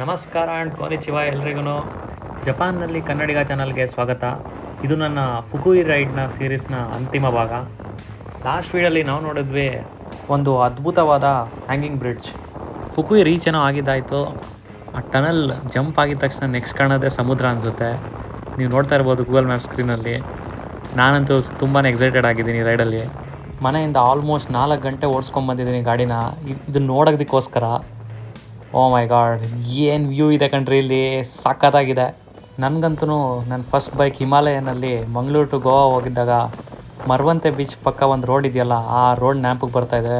ನಮಸ್ಕಾರ ಆ್ಯಂಡ್ ಕೋನಿಚಿವ ಎಲ್ರಿಗೂ ಜಪಾನ್ನಲ್ಲಿ ಕನ್ನಡಿಗ ಚಾನಲ್ಗೆ ಸ್ವಾಗತ. ಇದು ನನ್ನ ಫುಕುಯಿ ರೈಡ್ನ ಸೀರೀಸ್ನ ಅಂತಿಮ ಭಾಗ. ಲಾಸ್ಟ್ ವೀಡಲ್ಲಿ ನಾವು ನೋಡಿದ್ವಿ ಒಂದು ಅದ್ಭುತವಾದ ಹ್ಯಾಂಗಿಂಗ್ ಬ್ರಿಡ್ಜ್. ಫುಕುಯಿ ರೀಚ್ ಏನೋ ಆಗಿದ್ದಾಯಿತು. ಆ ಟನಲ್ ಜಂಪ್ ಆಗಿದ ತಕ್ಷಣ ನೆಕ್ಸ್ಟ್ ಕಾಣೋದೇ ಸಮುದ್ರ ಅನಿಸುತ್ತೆ. ನೀವು ನೋಡ್ತಾ ಇರ್ಬೋದು ಗೂಗಲ್ ಮ್ಯಾಪ್ ಸ್ಕ್ರೀನಲ್ಲಿ. ನಾನಂತೂ ತುಂಬಾ ಎಕ್ಸೈಟೆಡ್ ಆಗಿದ್ದೀನಿ ರೈಡಲ್ಲಿ. ಮನೆಯಿಂದ ಆಲ್ಮೋಸ್ಟ್ ನಾಲ್ಕು ಗಂಟೆ ಓಡಿಸ್ಕೊಂಬಂದಿದ್ದೀನಿ ಗಾಡಿನ. ಇದನ್ನ ನೋಡೋದಕ್ಕೋಸ್ಕರ. ಓ ಮೈ ಗಾಡ್ ಏನು ವ್ಯೂ ಇದೆ ಕಣ್ರಿ ಇಲ್ಲಿ? ಸಖತ್ತಾಗಿದೆ. ನನಗಂತೂ ನನ್ನ ಫಸ್ಟ್ ಬೈಕ್ ಹಿಮಾಲಯನಲ್ಲಿ ಮಂಗಳೂರು ಟು ಗೋವಾ ಹೋಗಿದ್ದಾಗ ಮರವಂತೆ ಬೀಚ್ ಪಕ್ಕ ಒಂದು ರೋಡ್ ಇದೆಯಲ್ಲ, ಆ ರೋಡ್ ನ್ಯಾಂಪಿಗೆ ಬರ್ತಾಯಿದೆ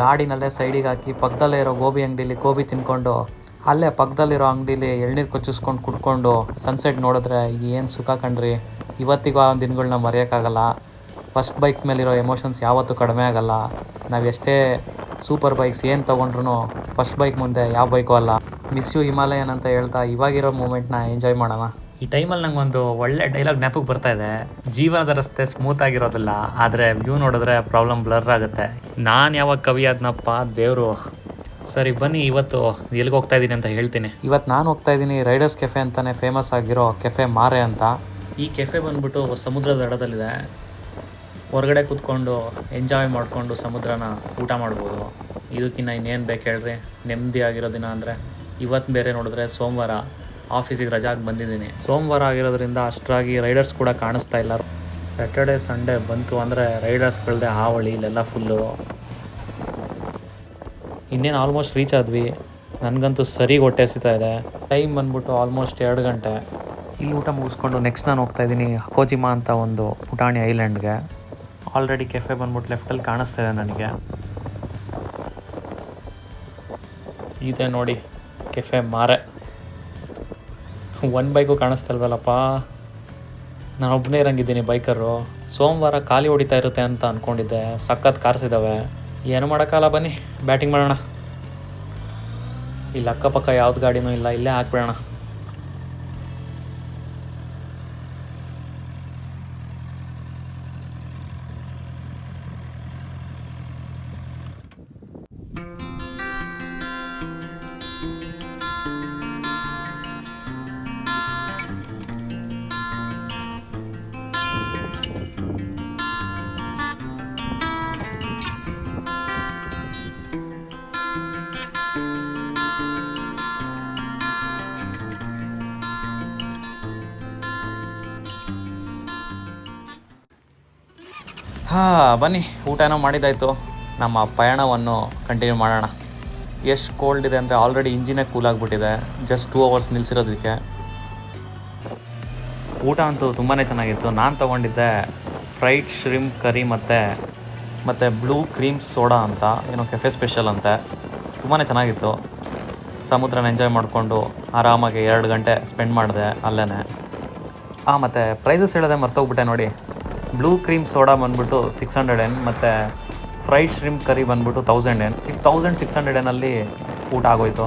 ಗಾಡಿನಲ್ಲೇ ಸೈಡಿಗೆ ಹಾಕಿ ಪಕ್ಕದಲ್ಲೇ ಇರೋ ಗೋಬಿ ಅಂಗಡೀಲಿ ಗೋಬಿ ತಿನ್ಕೊಂಡು, ಅಲ್ಲೇ ಪಕ್ಕದಲ್ಲಿರೋ ಅಂಗಡೀಲಿ ಎಳ್ನೀರು ಕೊಚ್ಚಿಸ್ಕೊಂಡು ಕುಡ್ಕೊಂಡು ಸನ್ಸೆಟ್ ನೋಡಿದ್ರೆ ಏನು ಸುಖ ಕಣ್ರಿ? ಇವತ್ತಿಗೂ ಆ ದಿನಗಳನ್ನ ಮರೆಯೋಕ್ಕಾಗಲ್ಲ. ಫಸ್ಟ್ ಬೈಕ್ ಮೇಲಿರೋ ಎಮೋಷನ್ಸ್ ಯಾವತ್ತೂ ಕಡಿಮೆ ಆಗಲ್ಲ. ನಾವು ಎಷ್ಟೇ ಸೂಪರ್ ಬೈಕ್ಸ್ ಏನು ತೊಗೊಂಡ್ರು ಫಸ್ಟ್ ಬೈಕ್ ಮುಂದೆ ಯಾವ ಬೈಕು ಅಲ್ಲ. ಮಿಸ್ ಯು ಹಿಮಾಲಯನ್ ಅಂತ ಹೇಳ್ತಾ ಇವಾಗಿರೋ ಮೂಮೆಂಟ್ನ ಎಂಜಾಯ್ ಮಾಡೋಣ. ಈ ಟೈಮಲ್ಲಿ ನಂಗೆ ಒಂದು ಒಳ್ಳೆ ಡೈಲಾಗ್ ನೆಪಕ್ಕೆ ಬರ್ತಾ ಇದೆ. ಜೀವನದ ರಸ್ತೆ ಸ್ಮೂತ್ ಆಗಿರೋದಿಲ್ಲ ಆದರೆ ವ್ಯೂ ನೋಡಿದ್ರೆ ಪ್ರಾಬ್ಲಮ್ ಬ್ಲರ್ ಆಗುತ್ತೆ. ನಾನು ಯಾವಾಗ ಕವಿ ಆದ್ನಪ್ಪ? ದೇವರು. ಸರಿ ಬನ್ನಿ ಇವತ್ತು ಎಲ್ಲಿಗೆ ಹೋಗ್ತಾ ಇದ್ದೀನಿ ಅಂತ ಹೇಳ್ತೀನಿ. ಇವತ್ತು ನಾನು ಹೋಗ್ತಾ ಇದ್ದೀನಿ ರೈಡರ್ಸ್ ಕೆಫೆ ಅಂತಲೇ ಫೇಮಸ್ ಆಗಿರೋ ಕೆಫೆ ಮಾರೆ ಅಂತ. ಈ ಕೆಫೆ ಬಂದ್ಬಿಟ್ಟು ಸಮುದ್ರದ ದಡದಲ್ಲಿದೆ ಹೊರಗಡೆ ಕೂತ್ಕೊಂಡು ಎಂಜಾಯ್ ಮಾಡಿಕೊಂಡು ಸಮುದ್ರನ ಊಟ ಮಾಡ್ಬೋದು. ಇದಕ್ಕಿನ್ನ ಇನ್ನೇನು ಬೇಕು ಹೇಳ್ರಿ? ನೆಮ್ಮದಿ ಆಗಿರೋ ದಿನ ಅಂದರೆ ಇವತ್ತು ಬೇರೆ ನೋಡಿದ್ರೆ ಸೋಮವಾರ ಆಫೀಸಿಗೆ ರಜಾಗಿ ಬಂದಿದ್ದೀನಿ. ಸೋಮವಾರ ಆಗಿರೋದ್ರಿಂದ ಅಷ್ಟರಾಗಿ ರೈಡರ್ಸ್ ಕೂಡ ಕಾಣಿಸ್ತಾ ಇಲ್ಲ. ಸ್ಯಾಟರ್ಡೆ ಸಂಡೇ ಬಂತು ಅಂದರೆ ರೈಡರ್ಸ್ಗಳದೆ ಹಾವಳಿ, ಇಲ್ಲೆಲ್ಲ ಫುಲ್ಲು ಇನ್ನೇನು ಆಲ್ಮೋಸ್ಟ್ ರೀಚ್ ಆದ್ವಿ. ನನಗಂತೂ ಸರಿ ಹೊಟ್ಟೆ ಹಸಿತಾ ಇದೆ. ಟೈಮ್ ಬಂದ್ಬಿಟ್ಟು ಆಲ್ಮೋಸ್ಟ್ ಎರಡು ಗಂಟೆ. ಇಲ್ಲಿ ಊಟ ಮುಗಿಸ್ಕೊಂಡು ನೆಕ್ಸ್ಟ್ ನಾನು ಹೋಗ್ತಾ ಇದ್ದೀನಿ ಹಕೋಜಿಮಾ ಅಂತ ಒಂದು ಪುಟಾಣಿ ಐಲ್ಯಾಂಡ್ಗೆ ಆಲ್ರೆಡಿ ಕೆಫೆ ಬಂದ್ಬಿಟ್ಟು ಲೆಫ್ಟಲ್ಲಿ ಕಾಣಿಸ್ತಾ ಇದೆ ನನಗೆ. ಇದೆ ನೋಡಿ ಕೆಫೆ ಮಾರೆ. ಒನ್ ಬೈಕು ಕಾಣಿಸ್ತಲ್ವಲ್ಲಪ್ಪ ನಾನು ಒಬ್ಬನೇ ಇರಂಗಿದ್ದೀನಿ ಬೈಕರು ಸೋಮವಾರ ಖಾಲಿ ಹೊಡಿತಾ ಇರುತ್ತೆ ಅಂತ ಅಂದ್ಕೊಂಡಿದ್ದೆ ಸಖತ್ ಕಾರ್ಸ್ ಇದ್ದಾವೆ ಏನು ಮಾಡೋಕ್ಕಲ್ಲ ಬನ್ನಿ. ಬ್ಯಾಟಿಂಗ್ ಮಾಡೋಣ. ಇಲ್ಲಿ, ಅಕ್ಕಪಕ್ಕ ಯಾವ್ದು ಗಾಡಿನೂ ಇಲ್ಲ, ಇಲ್ಲೇ ಹಾಕ್ಬಿಡೋಣ. ಹಾಂ ಬನ್ನಿ. ಊಟ ಏನೋ ಮಾಡಿದ್ದಾಯಿತು ನಮ್ಮ ಪಯಣವನ್ನು ಕಂಟಿನ್ಯೂ ಮಾಡೋಣ. ಎಷ್ಟು ಕೋಲ್ಡ್ ಇದೆ ಅಂದರೆ ಆಲ್ರೆಡಿ ಇಂಜಿನೇ ಕೂಲ್ ಆಗಿಬಿಟ್ಟಿದೆ. ಜಸ್ಟ್ ಟೂ ಅವರ್ಸ್ ನಿಲ್ಲಿಸಿರೋದಕ್ಕೆ ಊಟ ಅಂತೂ ತುಂಬಾ ಚೆನ್ನಾಗಿತ್ತು. ನಾನು ತೊಗೊಂಡಿದ್ದೆ ಫ್ರೈಡ್ ಶ್ರಿಮ್ ಕರಿ ಮತ್ತು ಮತ್ತು ಬ್ಲೂ ಕ್ರೀಮ್ ಸೋಡಾ ಅಂತ ಏನೋ ಕೆಫೆ ಸ್ಪೆಷಲ್ ಅಂತೆ. ತುಂಬಾ ಚೆನ್ನಾಗಿತ್ತು. ಸಮುದ್ರನ ಎಂಜಾಯ್ ಮಾಡಿಕೊಂಡು ಆರಾಮಾಗಿ ಎರಡು ಗಂಟೆ ಸ್ಪೆಂಡ್ ಮಾಡಿದೆ ಅಲ್ಲೇ ಹಾಂ ಮತ್ತು ಪ್ರೈಸಸ್ ಹೇಳೋದೆ ಮರ್ತೋಗ್ಬಿಟ್ಟೆ ನೋಡಿ. ಬ್ಲೂ ಕ್ರೀಮ್ ಸೋಡಾ ಬಂದ್ಬಿಟ್ಟು ಸಿಕ್ಸ್ ಹಂಡ್ರೆಡ್ ಎನ್ ಮತ್ತು ಫ್ರೈಡ್ ಶ್ರಿಮ್ ಕರಿ ಬಂದ್ಬಿಟ್ಟು ತೌಸಂಡ್ ಎನ್. ಈಗ ತೌಸಂಡ್ ಸಿಕ್ಸ್ ಹಂಡ್ರೆಡ್ ಎನಲ್ಲಿ ಊಟ ಆಗೋಯ್ತು.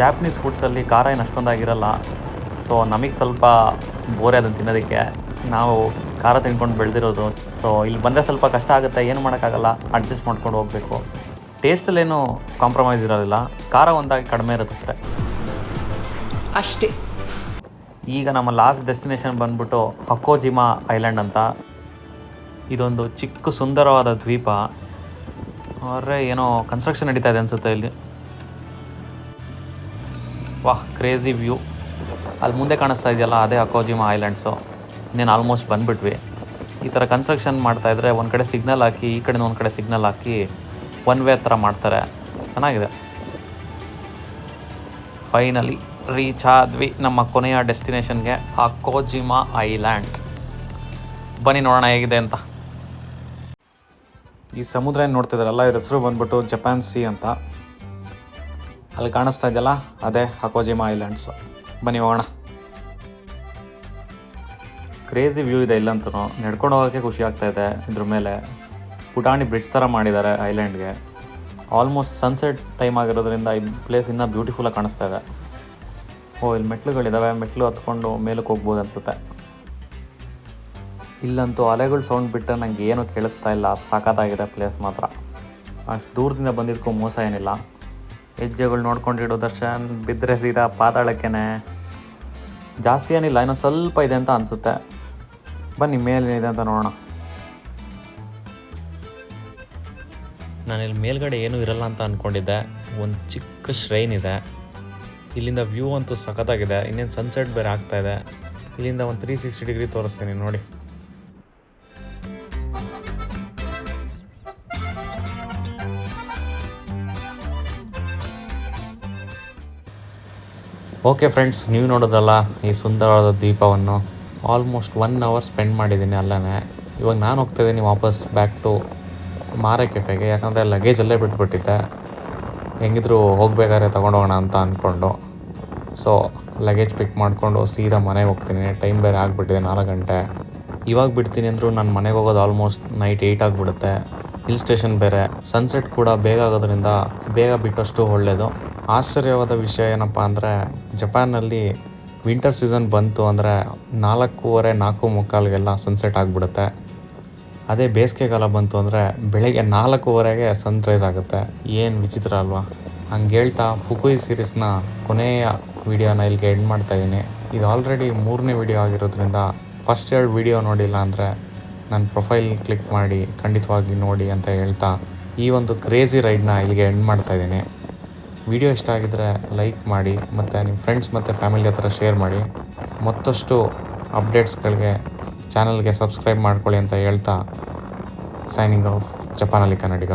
ಜಾಪನೀಸ್ ಫುಡ್ಸಲ್ಲಿ ಖಾರ ಏನು ಅಷ್ಟೊಂದಾಗಿರಲ್ಲ. ಸೊ ನಮಗೆ ಸ್ವಲ್ಪ ಬೋರೆ ಅದನ್ನು ತಿನ್ನೋದಕ್ಕೆ. ನಾವು ಖಾರ ತಿನ್ಕೊಂಡು ಬೆಳೆದಿರೋದು. ಸೊ ಇಲ್ಲಿ ಬಂದರೆ ಸ್ವಲ್ಪ ಕಷ್ಟ ಆಗುತ್ತೆ. ಏನು ಮಾಡೋಕ್ಕಾಗಲ್ಲ. ಅಡ್ಜಸ್ಟ್ ಮಾಡ್ಕೊಂಡು ಹೋಗಬೇಕು. ಟೇಸ್ಟಲ್ಲೇನು ಕಾಂಪ್ರಮೈಸ್ ಇರೋದಿಲ್ಲ. ಖಾರ ಒಂದಾಗಿ ಕಡಿಮೆ ಇರುತ್ತೆ ಅಷ್ಟೇ ಅಷ್ಟೇ. ಈಗ ನಮ್ಮ ಲಾಸ್ಟ್ ಡೆಸ್ಟಿನೇಷನ್ ಬಂದ್ಬಿಟ್ಟು ಹಕೋಜಿಮಾ ಐಲ್ಯಾಂಡ್ ಅಂತ. ಇದೊಂದು ಚಿಕ್ಕ ಸುಂದರವಾದ ದ್ವೀಪ. ಅವರೇ ಏನೋ ಕನ್ಸ್ಟ್ರಕ್ಷನ್ ನಡೀತಾ ಇದೆ ಅನಿಸುತ್ತೆ ಇಲ್ಲಿ. ವಾಹ್ ಕ್ರೇಜಿ ವ್ಯೂ ಅಲ್ಲಿ ಮುಂದೆ ಕಾಣಿಸ್ತಾ ಇದೆಯಲ್ಲ, ಅದೇ ಅಕೋಜಿಮಾ ಐಲ್ಯಾಂಡ್ಸು ಇನ್ನೇನು ಆಲ್ಮೋಸ್ಟ್ ಬಂದುಬಿಟ್ವಿ. ಈ ಥರ ಕನ್ಸ್ಟ್ರಕ್ಷನ್ ಮಾಡ್ತಾಯಿದ್ರೆ ಒಂದು ಕಡೆ ಸಿಗ್ನಲ್ ಹಾಕಿ, ಈ ಕಡೆಯಿಂದ ಒಂದು ಕಡೆ ಸಿಗ್ನಲ್ ಹಾಕಿ ಒನ್ ವೇ ಥರ ಮಾಡ್ತಾರೆ. ಚೆನ್ನಾಗಿದೆ. ಫೈನಲಿ ರೀಚ್ ಆದ್ವಿ ನಮ್ಮ ಕೊನೆಯ ಡೆಸ್ಟಿನೇಷನ್ಗೆ ಅಕೋಜಿಮಾ ಐಲ್ಯಾಂಡ್. ಬನ್ನಿ ನೋಡೋಣ ಹೇಗಿದೆ ಅಂತ. ಈ ಸಮುದ್ರ ಏನು ನೋಡ್ತಿದ್ದಾರಲ್ಲ ಇದ್ರ ಹೆಸರು ಬಂದ್ಬಿಟ್ಟು ಜಪಾನ್ ಸಿ ಅಂತ. ಅಲ್ಲಿ ಕಾಣಿಸ್ತಾ ಇದೆಯಲ್ಲ, ಅದೇ ಅಕೋಜಿಮಾ ಐಲ್ಯಾಂಡ್ಸ್. ಬನ್ನಿ ಹೋಗೋಣ. ಕ್ರೇಜಿ ವ್ಯೂ ಇದೆ ಇಲ್ಲಂತೂ ನಡ್ಕೊಂಡು ಹೋಗೋಕ್ಕೆ ಖುಷಿ ಆಗ್ತಾ ಇದೆ ಇದ್ರ ಮೇಲೆ. ಪುಟಾಣಿ ಬ್ರಿಡ್ಜ್ ಥರ ಮಾಡಿದ್ದಾರೆ ಐಲ್ಯಾಂಡ್ಗೆ. ಆಲ್ಮೋಸ್ಟ್ ಸನ್ಸೆಟ್ ಟೈಮ್ ಆಗಿರೋದ್ರಿಂದ ಈ ಪ್ಲೇಸ್ ಇನ್ನೂ ಬ್ಯೂಟಿಫುಲ್ಲಾಗಿ ಕಾಣಿಸ್ತಾ ಇದೆ. ಓ ಇಲ್ಲಿ ಮೆಟ್ಲುಗಳಿದ್ದಾವೆ ಮೆಟ್ಲು ಹತ್ಕೊಂಡು ಮೇಲಕ್ಕೆ ಹೋಗ್ಬೋದು ಅನಿಸುತ್ತೆ. ಇಲ್ಲಂತೂ ಅಲೆಗಳು ಸೌಂಡ್ ಬಿಟ್ಟರೆ ನಂಗೆ ಏನೂ ಕೇಳಿಸ್ತಾ ಇಲ್ಲ. ಸಾಕತ್ತಾಗಿದೆ ಪ್ಲೇಸ್ ಮಾತ್ರ. ಅಷ್ಟು ದೂರದಿಂದ ಬಂದಿದ್ದಕ್ಕೂ ಮೋಸ ಏನಿಲ್ಲ. ಹೆಜ್ಜೆಗಳು ನೋಡ್ಕೊಂಡಿಡೋ ದರ್ಶನ್ ಬಿದ್ದರೆ ಸೀದಾ ಪಾತಾಳಕ್ಕೇನೆ. ಜಾಸ್ತಿ ಏನಿಲ್ಲ, ಇನ್ನೊಂದು ಸ್ವಲ್ಪ ಇದೆ ಅಂತ ಅನಿಸುತ್ತೆ. ಬನ್ನಿ, ಮೇಲೇನಿದೆ ಅಂತ ನೋಡೋಣ. ನಾನಿಲ್ಲಿ ಮೇಲ್ಗಡೆ ಏನೂ ಇರಲ್ಲ ಅಂತ ಅಂದ್ಕೊಂಡಿದ್ದೆ ಒಂದು ಚಿಕ್ಕ ಶ್ರೈನ್ ಇದೆ. ಇಲ್ಲಿಂದ ವ್ಯೂ ಅಂತೂ ಸಖತ್ತಾಗಿದೆ, ಇನ್ನೇನು ಸನ್ಸೆಟ್ ಬೇರೆ ಆಗ್ತಾ ಇದೆ. ಇಲ್ಲಿಂದ ಒಂದು ತ್ರೀ ಸಿಕ್ಸ್ಟಿ ಡಿಗ್ರಿ ತೋರಿಸ್ತೀನಿ, ನೋಡಿ. ಓಕೆ ಫ್ರೆಂಡ್ಸ್ ನೀವು ನೋಡೋದಲ್ಲ ಈ ಸುಂದರವಾದ ದ್ವೀಪವನ್ನು ಆಲ್ಮೋಸ್ಟ್ ಒನ್ ಅವರ್ ಸ್ಪೆಂಡ್ ಮಾಡಿದ್ದೀನಿ ಅಲ್ಲೇ ಇವಾಗ ನಾನು ಹೋಗ್ತಾಯಿದ್ದೀನಿ ವಾಪಸ್ ಬ್ಯಾಕ್ ಟು ಮಾರ ಕೆಫೆಗೆ ಯಾಕಂದರೆ ಲಗೇಜ್ ಅಲ್ಲೇ ಬಿಟ್ಬಿಟ್ಟಿದ್ದೆ. ಹೆಂಗಿದ್ರು ಹೋಗ್ಬೇಕಾದ್ರೆ ತೊಗೊಂಡೋಗೋಣ ಅಂತ ಅಂದ್ಕೊಂಡು. ಸೊ ಲಗೇಜ್ ಪಿಕ್ ಮಾಡಿಕೊಂಡು ಸೀದಾ ಮನೆಗೆ ಹೋಗ್ತೀನಿ. ಟೈಮ್ ಬೇರೆ ಆಗಿಬಿಟ್ಟಿದೆ, ನಾಲ್ಕು ಗಂಟೆ. ಇವಾಗ ಬಿಡ್ತೀನಿ ಅಂದರೂ ನಾನು ಮನೆಗೆ ಹೋಗೋದು ಆಲ್ಮೋಸ್ಟ್ ನೈಟ್ ಏಯ್ಟ್ ಆಗಿಬಿಡುತ್ತೆ. ಹಿಲ್ ಸ್ಟೇಷನ್ ಬೇರೆ. ಸನ್ಸೆಟ್ ಕೂಡ ಬೇಗ ಆಗೋದ್ರಿಂದ ಬೇಗ ಬಿಟ್ಟಷ್ಟು ಒಳ್ಳೆಯದು ಆಶ್ಚರ್ಯವಾದ ವಿಷಯ ಏನಪ್ಪ ಅಂದರೆ ಜಪಾನಲ್ಲಿ ವಿಂಟರ್ ಸೀಸನ್ ಬಂತು ಅಂದರೆ ನಾಲ್ಕೂವರೆ ನಾಲ್ಕು ಮುಕ್ಕಾಲಿಗೆಲ್ಲ ಸನ್ಸೆಟ್ ಆಗಿಬಿಡುತ್ತೆ. ಅದೇ ಬೇಸಿಗೆಗಾಲ ಬಂತು ಅಂದರೆ ಬೆಳಗ್ಗೆ ನಾಲ್ಕೂವರೆಗೆ ಸನ್ರೈಸ್ ಆಗುತ್ತೆ. ಏನು ವಿಚಿತ್ರ ಅಲ್ವಾ? ಹಂಗೆ ಹೇಳ್ತಾ ಫುಕುಯಿ ಸೀರೀಸ್ನ ಕೊನೆಯ ವಿಡಿಯೋನ ಇಲ್ಲಿಗೆ ಎಂಡ್ ಮಾಡ್ತಾ ಇದ್ದೀನಿ. ಇದು ಆಲ್ರೆಡಿ ಮೂರನೇ ವಿಡಿಯೋ ಆಗಿರೋದ್ರಿಂದ ಫಸ್ಟ್ ಎರಡು ವಿಡಿಯೋ ನೋಡಿಲ್ಲ ಅಂದರೆ ನನ್ನ ಪ್ರೊಫೈಲ್ ಕ್ಲಿಕ್ ಮಾಡಿ ಖಂಡಿತವಾಗಿ ನೋಡಿ ಅಂತ ಹೇಳ್ತಾ ಈ ಒಂದು ಕ್ರೇಜಿ ರೈಡ್ನ ಇಲ್ಲಿಗೆ ಎಂಡ್ ಮಾಡ್ತಾ ಇದ್ದೀನಿ. ವಿಡಿಯೋ ಇಷ್ಟ ಆಗಿದ್ದರೆ ಲೈಕ್ ಮಾಡಿ ಮತ್ತು ನಿಮ್ಮ ಫ್ರೆಂಡ್ಸ್ ಮತ್ತು ಫ್ಯಾಮಿಲಿ ಹತ್ರ ಶೇರ್ ಮಾಡಿ. ಮತ್ತಷ್ಟು ಅಪ್ಡೇಟ್ಸ್ಗಳಿಗೆ ಚಾನಲ್ಗೆ ಸಬ್ಸ್ಕ್ರೈಬ್ ಮಾಡ್ಕೊಳ್ಳಿ ಅಂತ ಹೇಳ್ತಾ ಸೈನಿಂಗ್ ಆಫ್ ಜಪಾನಲ್ಲಿ ಕನ್ನಡಿಗ.